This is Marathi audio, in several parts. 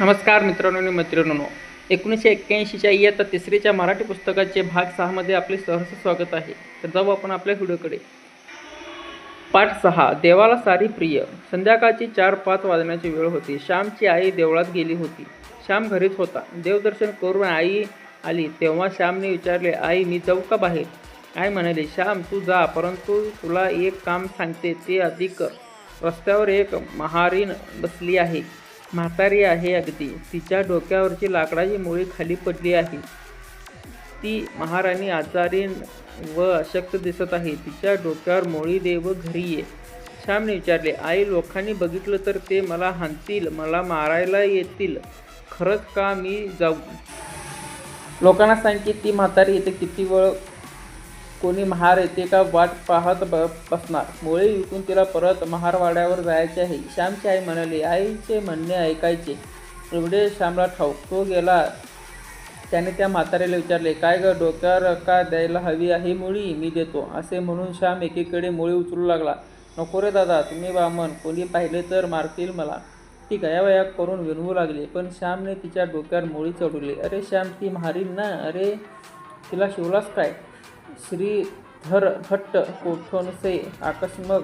नमस्कार मित्रांनो आणि मैत्रिणींनो. एकोणीसशे एक्क्याऐंशीच्या इयत्ता तिसरीच्या मराठी पुस्तकाचे भाग सहामध्ये आपले सहर्ष स्वागत आहे. तर जाऊ आपण आपल्या व्हिडिओकडे. पाठ सहा देवाला सारी प्रिय. संध्याकाळची चार पाच वाजण्याची वेळ होती. श्यामची आई देवळात गेली होती. श्याम घरीच होता. देवदर्शन करून आई आली. तेव्हा श्यामने विचारले आई मी जाऊ का बाहेर? आई म्हणाली श्याम तू जा परंतु तुला एक काम सांगते. ते अधिक कर. रस्त्यावर एक महारीण बसली आहे. म्हातारी आहे अगदी. तिच्या डोक्यावरची लाकडाची मुळी खाली पडली आहे. ती महाराणी आजारी व अशक्त दिसत आहे. तिच्या डोक्यावर मोळी दे व घरी ये. श्यामने विचारले आई लोकांनी बघितलं तर ते मला हाणतील मला मारायला येतील. खरंच का मी जाऊ? लोकांना सांग की ती म्हातारी येते किती वेळ कोणी महार येते का वाट पाहत ब बसणार? मुळे विकून तिला परत महारवाड्यावर जायचे आहे. श्यामची आई म्हणाली आईचे म्हणणे ऐकायचे. एवढे श्यामला ठाऊक तो गेला. त्याने त्या म्हाताऱ्याला विचारले काय ग डोक्यावर का द्यायला हवी आहे मुळी? मी देतो. असे म्हणून श्याम एकीकडे मुळी उचलू लागला. नको रे दादा तुम्ही बामण कोणी पाहिले तर मारतील मला. ती गयावया करून विनवू लागली. पण श्यामने तिच्या डोक्यावर मुळी चढवली. अरे श्याम ती मारील ना. अरे तिला शिवलास काय? श्रीधर भट्ट कोठोनसे आकस्मक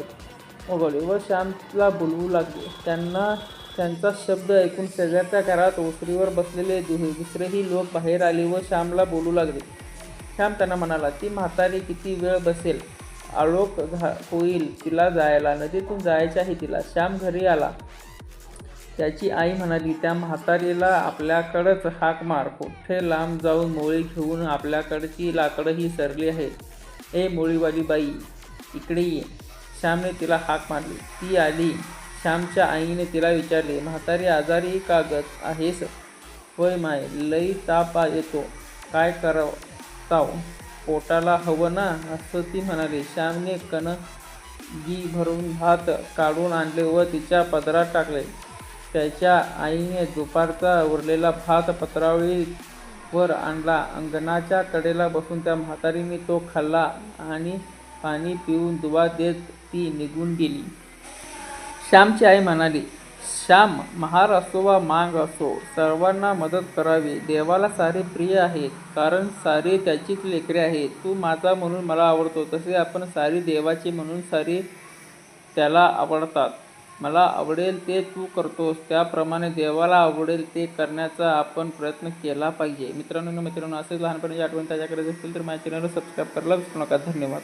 ओघळले व श्यामला बोलवू लागले. त्यांना त्यांचा शब्द ऐकून शेजारच्या घरात ओसरीवर बसलेले दुहे दुसरेही लोक बाहेर आले व श्यामला बोलू लागले. श्याम त्यांना म्हणाला ती म्हातारी किती वेळ बसेल? आलोक घा होईल तिला जायला नदीतून जायचे आहे तिला. श्याम घरी आला. त्याची आई म्हणाली त्या म्हातारीला आपल्याकडंच हाक मार. कुठे लांब जाऊन मोळी घेऊन आपल्याकडची लाकडंही सरली आहेत. ए मोळीवाली बाई इकडे ये. श्यामने तिला हाक मारली. ती आली. श्यामच्या आईने तिला विचारले म्हातारी आजारी कागद आहेस? होय माय लई ताप आ- येतो. काय करताव पोटाला हवं ना? असं ती म्हणाली. श्यामने कणगी भरून भात काढून आणले व तिच्या पदरात टाकले. त्याच्या आईने दुपारचा उरलेला भात पत्रावळीवर आणला. अंगणाच्या कडेला बसून त्या म्हातारीने तो खाल्ला आणि पाणी पिऊन दुवा देत ती निघून गेली. श्यामची आई म्हणाली श्याम महार असो वा मांग असो सर्वांना मदत करावी. देवाला सारे प्रिय आहेत कारण सारे त्याचीच लेकरे आहेत. तू माझा म्हणून मला आवडतो तसे आपण सारी देवाची म्हणून सारी त्याला आवडतात. मला आवडेल ते तू करतोस त्याप्रमाणे देवाला आवडेल ते करण्याचा आपण प्रयत्न केला पाहिजे. मित्रांनो मित्रांनो असेच लहानपणाची आठवण त्याच्याकडे असतील तर माझ्या चॅनलला सबस्क्राईब करायला विसरू नका. धन्यवाद.